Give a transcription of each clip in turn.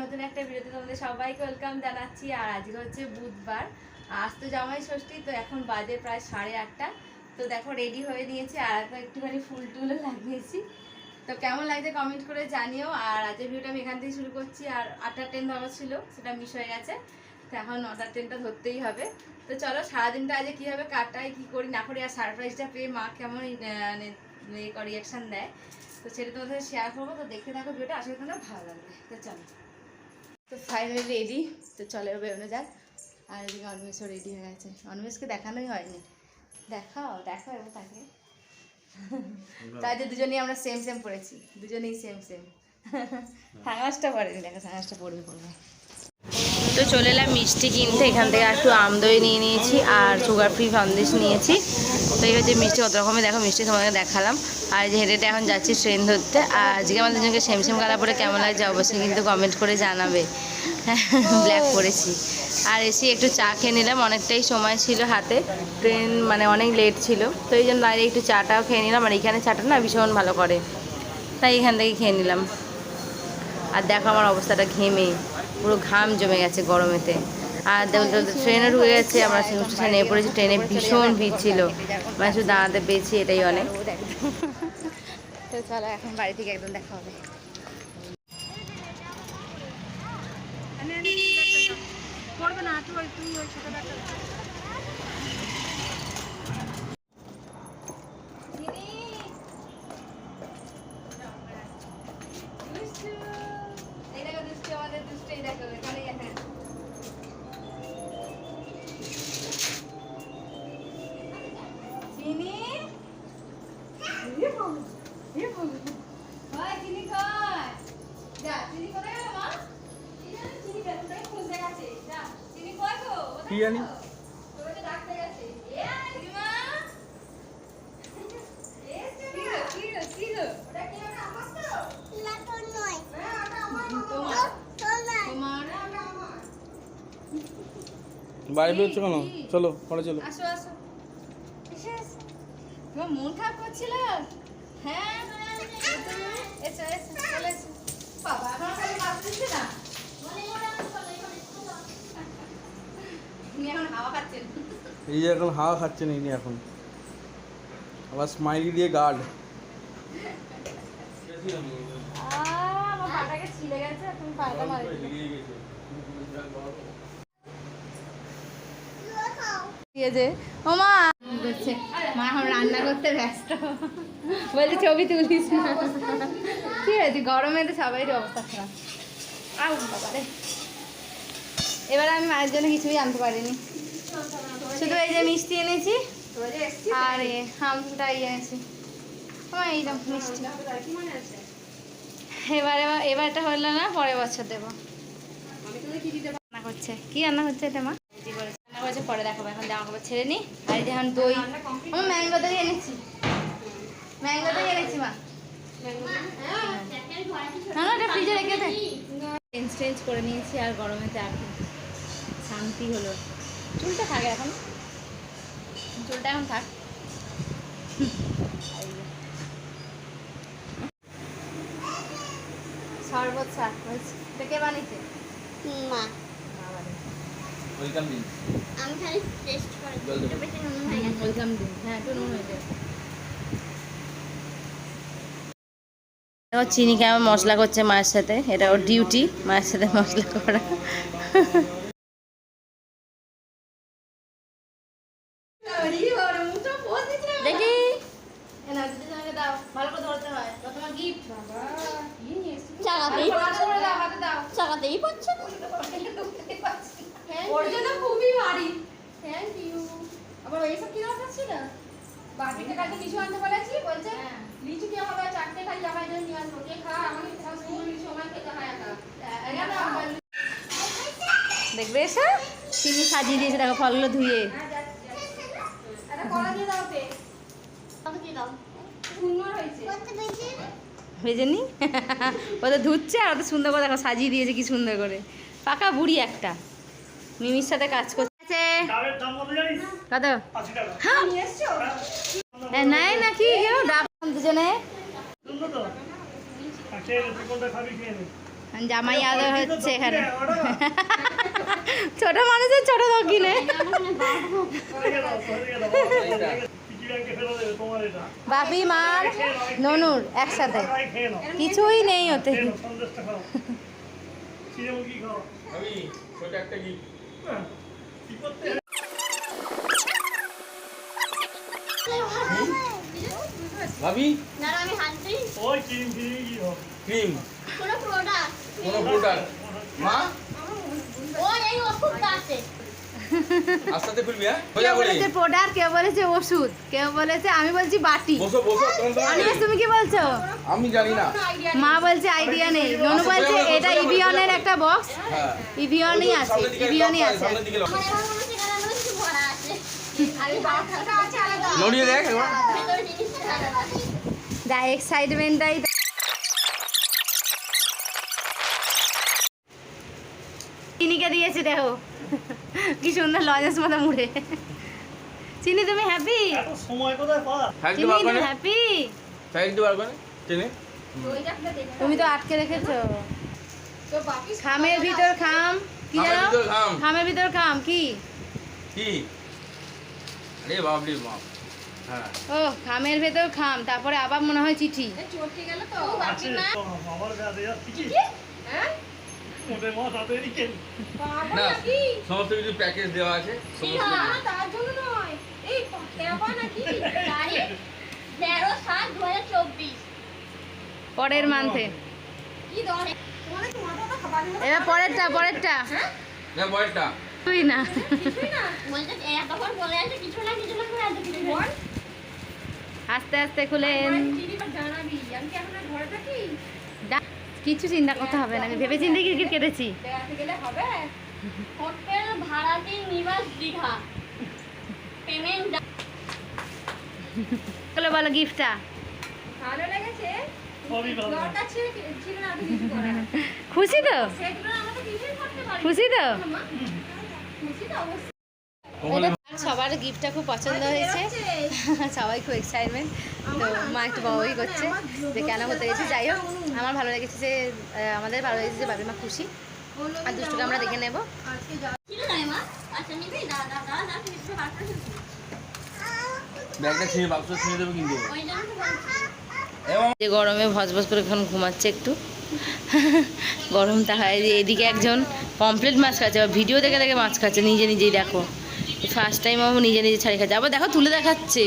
নতুন একটা ভিডিওতে তোমাদের সবাইকে ওয়েলকাম জানাচ্ছি। আর আজকে হচ্ছে বুধবার। আজ তো জামাই ষষ্ঠী, তো এখন বাজে প্রায় সাড়ে আটটা। তো দেখো রেডি হয়ে নিয়েছি আর এখন একটুখানি ফুল টুলও লাগিয়েছি। তো কেমন লাগছে কমেন্ট করে জানিও। আর আজকের ভিডিওটা আমি এখান থেকে শুরু করছি। আর আটটা ট্রেন ধরা ছিল, সেটা মিস হয়ে গেছে। তো এখন নটার ট্রেনটা ধরতেই হবে। তো চলো, সারাদিনটা আজকে কীভাবে কাটাই, কী করি না করি, আর সারপ্রাইজটা পেয়ে মা কেমন রিয়াকশান দেয়। তো সেটা তোমাদের শেয়ার করব। তো দেখতে থাকো ভিডিওটা আসলে তোমাদের ভালো লাগবে। তো চলো। তো ফাইনালি রেডি তো চলো বেরোনো যাক। আর এদিকে অনমেষও রেডি হয়ে গেছে। অনমেষকে দেখানোই হয়নি। দেখাও দেখাও এবার তাকে। তাই যে দুজনেই আমরা সেম সেম পড়েছি। দুজনেই সেম সেম সাংহাসটা পড়েনি দেখো সাংহাসটা পড়বে পড়বে। তো চলে এলাম মিষ্টি কিনতে। এখান থেকে একটু আমদই নিয়ে নিয়েছি আর সুগার ফ্রি সন্দেশ নিয়েছি। তো এই হচ্ছে মিষ্টি কত রকমের? দেখো মিষ্টি তোমাকে দেখালাম। আর হেঁটে হেঁটে এখন যাচ্ছি ট্রেন ধরতে, আর আজকে আমাদের জনকে সেম সেম কালার পরে কেমন লাগছে অবশ্যই কিন্তু কমেন্ট করে জানাবে। ব্ল্যাক পরেছি। আর এসে একটু চা খেয়ে নিলাম, অনেকটাই সময় ছিল হাতে। ট্রেন মানে অনেক লেট ছিল, তো এই জন্য বাইরে একটু চাটাও খেয়ে নিলাম, আর এখানে চাটা না ভীষণ ভালো করে। তাই এখান থেকে খেয়ে নিলাম। আর দেখো আমার অবস্থাটা ঘেমে, পুরো ঘাম জমে গেছে গরমেতে। আর ট্রেনে ঢুকে গেছে আমরা স্টেশনে নেমে পড়েছি। ট্রেনে ভীষণ ভিড় ছিল। মানে শুধু দাঁড়াতে পেয়েছি এটাই অনেক। তো চলো এখন বাড়ি থেকে একদম দেখা হবে। এই ওটা আমার বাইরে বেরোচ্ছ কেন? চলো, পরে চলো। আসো আসো। তোমার মন খারাপ করছিল? হ্যাঁ এসো এসো, চলে এসো। বাবা মাছ দিচ্ছে না উনি এখন হাওয়া খাচ্ছেন এই যে এখন হাওয়া খাচ্ছে না ইনি এখন। আবার স্মাইলি দিয়ে গার্ড মা। রান্না করতে ব্যস্ত। বলছি ছবি তুলিস না। কি হয়েছে? গরমে তো সবারই অবস্থা খারাপ। আউ বাবা এবারে আমি মায়ের জন্য কিছুই আনতে পারিনি। শুধু এই যে মিষ্টি এনেছি আর এ আমটা ইয়ে এনেছি আমার এইরকম মিষ্টি। এবারে এবারটা হলো না, পরের বছর দেবো। রান্না করছে। কি রান্না হচ্ছে এটা মা? রান্না করেছে, পরে দেখাবো। এখন জামা কাপড় ছেড়ে নি। আর এই যে এখন দই। আমি ম্যাঙ্গো দই এনেছি। ম্যাঙ্গো দই এনেছি মা। না না, এটা ফ্রিজে রেখে দে। চেঞ্জ করে নিয়েছি আর গরমেতে আর কি শান্তি হলো। চুলটা থাকে এখন। চুলটা এখন থাক। শরবত শাক কে বানিয়েছে? মা। মা বানিয়েছে ওয়েলকাম দিন আমি খালি টেস্ট করে। জল দেবো। এটা বেশি নুন হয়ে গেছে। ওয়েলকাম দিন হ্যাঁ একটু নুন হয়ে যায় দেখো চিনি মশলা করছে মায়ের সাথে? এটা ওর ডিউটি মায়ের সাথে মশলা করা দেখি ভালো করে ধরতে হয় প্রথমে গিফট চাকাতেই চাকাতেই পাচ্ছে ওর জন্য খুবই ভারী থ্যাংক ইউ আবার এইসব কি দরকার ছিল? বাপিকে কালকে লিচু আনতে বলেছি? বলছে লিচু কি হবে চারটে খালি আমার জন্য নিয়ে আসব। কে খা আমাকে স্কুল লিচু আমার খেতে হয় একা। দেখবে এসে? চিনি সাজিয়ে দিয়েছে দেখো ফলগুলো ধুয়ে। বেশি ভেজে নি ও তো ধুচ্ছে আর ওদের সুন্দর করে দেখো সাজিয়ে দিয়েছে কি সুন্দর করে। পাকা বুড়ি একটা। মিমির সাথে কাজ করছে। দাম কত হ্যাঁ। নাই নাকি ডাব দুজনে। জামাই আদর হচ্ছে এখানে। ছোট মানুষের ছোট দক্ষিণে। বাপি মার ননুর একসাথে। কিছুই নেই ওতে। একটা ভাবি? না না, আমি হাত ওই ক্রিম ক্রিম কি হবে? ক্রিম। কোন প্রোডাক্ট কোন প্রোডাক্ট মা? ও এই ওষুধটা আছে। আস্তে খুলবি হ্যাঁ? কেউ বলেছে প্রোডাক্ট কেউ বলেছে ওষুধ কেউ বলেছে আমি বলছি বাটি। বসো বসো অনিমেষ তুমি কি বলছো? আমি জানি না। মা বলছে আইডিয়া নেই। ননু বলছে এটা ইভিয়নের একটা বক্স হ্যাঁ। ইভিয়নই আছে ইভিয়নই আছে। নড়িয়ে দেখ যা এক্সাইটমেন্টটাই চিনিকে দিয়েছে দেখো। কি সুন্দর লজেস মতো মুড়ে। চিনি তুমি হ্যাপি সময় কোথায় চিনি দিতে তুমি না হ্যাপি সাইড দিতে পারবে না চিনি? তুমি তো আটকে রেখেছো। খামের ভিতর খাম। কি খামের জানো? ভিতর খাম। খামের ভিতর খাম কি? কি? রে বাপ রে বাপ। হ্যাঁ। ও খামের ভেতর খাম তারপরে আবার মনে হয় চিঠি। আছে। আমার কাছে যাচ্ছি। কি ওদের মা তাতে নিকেন না সমস্ত কিছু প্যাকেজ দেওয়া আছে সমস্ত কিছু। গাড়ি তেরো সাত দু হাজার চব্বিশ। পরের মান্থে এবার পরেরটা পরেরটা। না বয়সটা তুই না। বলছে এতক্ষণ বলে আছে কিছু না কিছু না করে এত কিছু চিন্তা করতে হবে না আমি ভেবে চিন্তে ক্রিকেট কেটেছি হোটেল ভাড়াটি নিবাস দীঘা। পেমেন্ট বলো গিফটটা। সবই ভালো। খুশি তো? খুশি তো? সবার গিফটটা খুব পছন্দ হয়েছে। সবাই খুব এক্সাইটমেন্ট তো মা একটু বাবাই করছে যে কেন হতে গেছে। যাই হোক আমার ভালো লেগেছে যে আমাদের ভালো লেগেছে যে বাবিমা খুশি। আর দুষ্টুকে আমরা দেখে নেব। মা? আচ্ছা যে গরমে ভজভজ করে এখন ঘুমাচ্ছে একটু। গরম তাহায় এদিকে একজন পমপ্লেট মাছ খাচ্ছে আবার ভিডিও দেখে দেখে মাছ খাচ্ছে নিজে নিজেই দেখো। ফার্স্ট টাইম আমার নিজে নিজে ছাড়ি খাচ্ছে। আবার দেখো তুলে দেখাচ্ছে।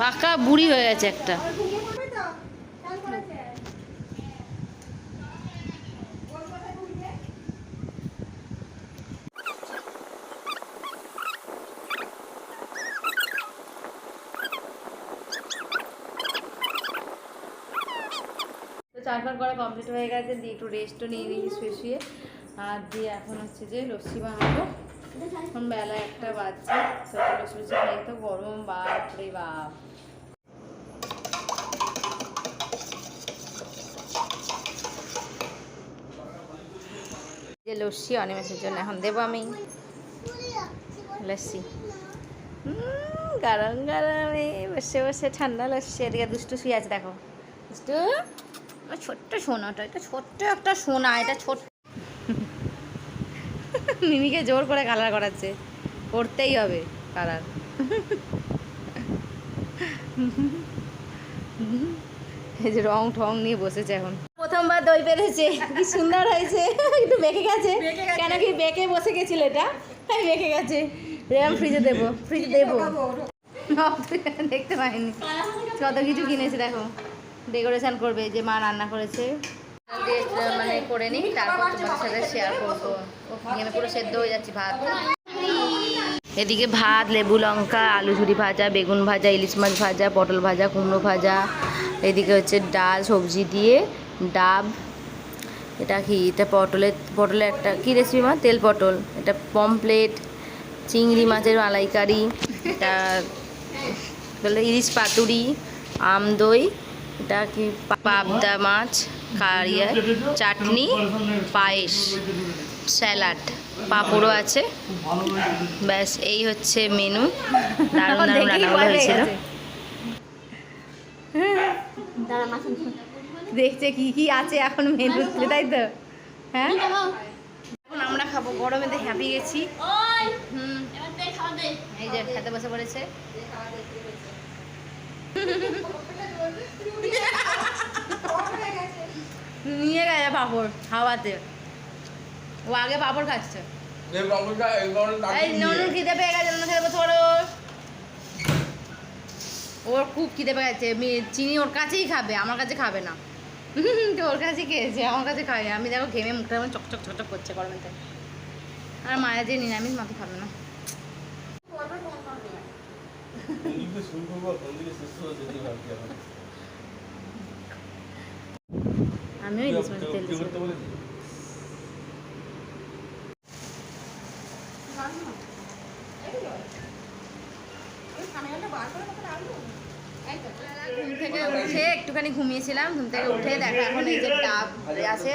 পাকা বুড়ি হয়ে গেছে একটা। চারবার করা কমপ্লিট হয়ে গেছে। দিয়ে একটু রেস্টও নিয়ে নিই, শুয়ে শুয়ে। আর দিয়ে এখন হচ্ছে যে লস্যি বানাবো। এখন বেলা একটা বাজছে। তো তো গরম, বাপ রে বাপ। যে লস্যি অনিমেষের জন্য, এখন দেবো আমি। লস্যি। গরম গরমে বসে বসে ঠান্ডা লস্যি। এদিকে দুষ্টু শুয়ে আছে, দেখো। দুষ্টু ছোট্ট সোনাটা, এটা ছোট্ট একটা সোনা, এটা ছোট্ট মিমিকে জোর করে কালার করাচ্ছে। করতেই হবে কালার এই যে রং ঠং নিয়ে বসেছে এখন। প্রথমবার দই পেরেছে, কি সুন্দর হয়েছে। একটু বেঁকে গেছে। কেন কি বেঁকে বসে গেছিল এটা? বেঁকে গেছে। রেম ফ্রিজে দেবো ফ্রিজে দেবো। দেখতে পাইনি। কত কিছু কিনেছে, দেখো। ডেকোরেশন করবে, যে মা রান্না করেছে। দিয়ে, মানে করে নিই তারপর তোমাদের সাথে শেয়ার করব। পুরো সেদ্ধ হয়ে যাচ্ছে ভাত। এদিকে ভাত লেবু লঙ্কা আলু ঝুড়ি ভাজা বেগুন ভাজা ইলিশ মাছ ভাজা পটল ভাজা কুমড়ো ভাজা। এদিকে হচ্ছে ডাল সবজি দিয়ে ডাব। এটা কি? এটা পটলের পটলের একটা কী রেসিপি মা? তেল পটল। এটা পমপ্লেট চিংড়ি মাছের মালাইকারি এটা বলে ইলিশ পাতুরি আম দই এটা কি? পাবদা মাছ। কারিয়া চাটনি পায়েস স্যালাড। পাঁপড়ও আছে। ব্যাস এই হচ্ছে মেনু। দারুণ দারুণ রান্নাগুলো হয়েছিল। দেখছে কি কি আছে এখন মেনুতে তাই তো? হ্যাঁ? এখন আমরা খাব গরমে দেখে হাঁপিয়ে গেছি। হুম। এই যে খেতে বসে পড়েছে। নিয়ে গেছে পাপড় হাওয়াতে। ও আগে পাপড় খাচ্ছে। এই ননুর খিদে পেয়ে গেছে ননু খেতে বসে পড়ো ওর খুব খিদে পেয়ে গেছে। চিনি ওর কাছেই খাবে আমার কাছে খাবে না। তো ওর কাছে খেয়েছে আমার কাছে খাবে আমি দেখো ঘেমে মুখটা চকচক চকচক করছে গরমেতে। আর মায়া যে নিরামিষ মাকে খাবে না শুরু করব কোন দিকে শেষ হবে সেটাই ভাবছি এখন আমিও ইলিশ মাছ তেল ঘুম থেকে উঠে একটুখানি ঘুমিয়েছিলাম ঘুম থেকে উঠে দেখা এখন এই যে ডাব আছে?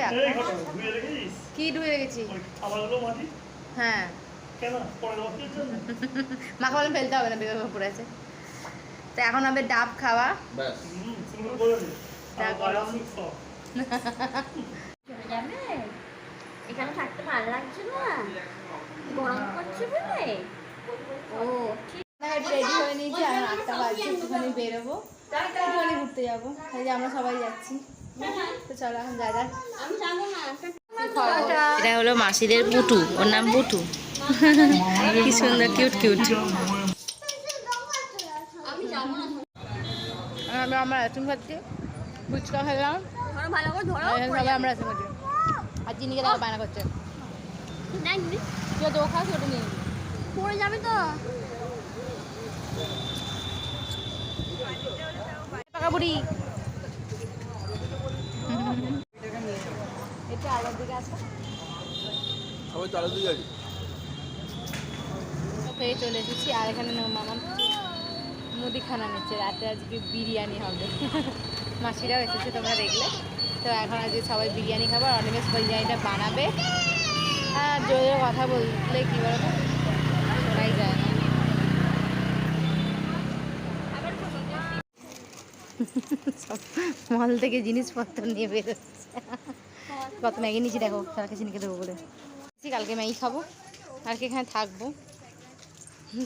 কি ডুবে গেছি? হ্যাঁ বলে ফেলতে হবে না বেরোবে পড়ে আছে। তো এখন হবে ডাব খাওয়া? এখানে থাকতে ভালো লাগছে না? গরম করছে বলে? ও রেডি হয়ে নিয়েছি আর আটটা বাজছে একটুখানি বেরোবো। একটুখানি ঘুরতে যাব। এই যে আমরা সবাই যাচ্ছি। তো চলো এখন যা এটা হলো মাসিদের পুটু। ওর নাম পুটু। কি সুন্দর কিউট কিউট আমি যাব আমরা আমরা আইসক্রিম খাচ্ছি। ফুচকা খেলাম। সবাই আমরা আইসক্রিম খাচ্ছি। আর চিনিকে দেখা বায়না করছে। তো খাস ওটা নিয়ে পড়ে যাবে তো। পাকা বুড়ি এটা আলার দিকে আসো। সবাই চালু দিয়ে গেছে ফেরে চলে এসেছি আর এখানে না মামা মুদিখানা নিচ্ছে। রাতে আজকে বিরিয়ানি হবে। মাসিরাও এসেছে তোমরা দেখলে। তো এখন আজকে সবাই বিরিয়ানি খাব আর অনিমেষ বিরিয়ানিটা বানাবে। আর জোরে কথা বললে কী বলতো? শোনাই যায় না মল থেকে জিনিসপত্র নিয়ে বেরোচ্ছে। কত ম্যাগি নিচ্ছি দেখো কালকে চিনিকে দেবো বলে। কালকে ম্যাগি খাব। কালকে এখানে থাকব।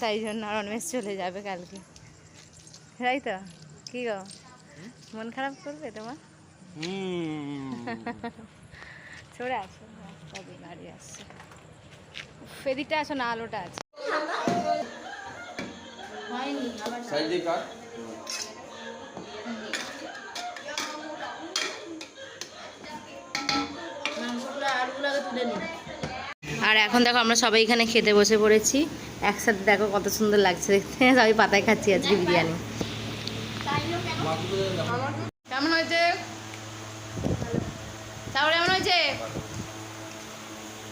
তাই জন্য আর অনমেষ চলে যাবে কালকে। তাই তো? কি গো? মন খারাপ করবে তোমার? চলে আসো কবে গাড়ি আসছে। উফ, এদিকটা আসো না আলোটা আছে। সাইড দিয়ে কাট। আর এখন দেখো আমরা সবাই এখানে খেতে বসে পড়েছি। একসাথে দেখো কত সুন্দর লাগছে দেখতে। সবাই পাতায় খাচ্ছি আজকে বিরিয়ানি। কেমন হয়েছে? তারপরে কেমন হয়েছে?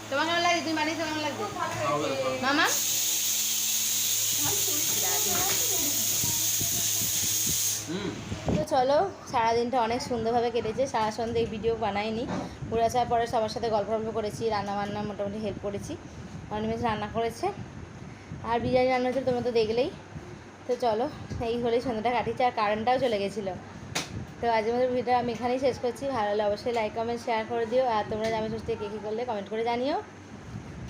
তোমার কেমন লাগছে? তুমি বানিয়েছো কেমন লাগছে? মামা? হুম। চলো, সারাদিনটা অনেক সুন্দরভাবে কেটেছে। সারা সন্ধ্যে ভিডিও বানাইনি। ঘুরে আসার পরে সবার সাথে গল্প গল্প করেছি রান্না বান্না মোটামুটি হেল্প করেছি। অনিমেষ রান্না করেছে। আর বিরিয়ানি রান্না হচ্ছে তোমরা তো দেখলেই। তো চলো, এই হলেই সন্ধ্যাটা কাটিয়েছে আর কারেন্টটাও চলে গেছিল। তো আজকের মধ্যে ভিডিও আমি এখানেই শেষ করছি। ভালো লাগলে অবশ্যই লাইক কমেন্ট শেয়ার করে দিও। আর তোমরা আমি সুস্থ কী কী করলে কমেন্ট করে জানিও।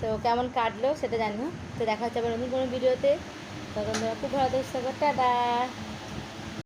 তো কেমন কাটলো সেটা জানিও। তো দেখা হচ্ছে আবার নতুন কোনো ভিডিওতে তখন তোমরা খুব ভালো থাকো। টাটা!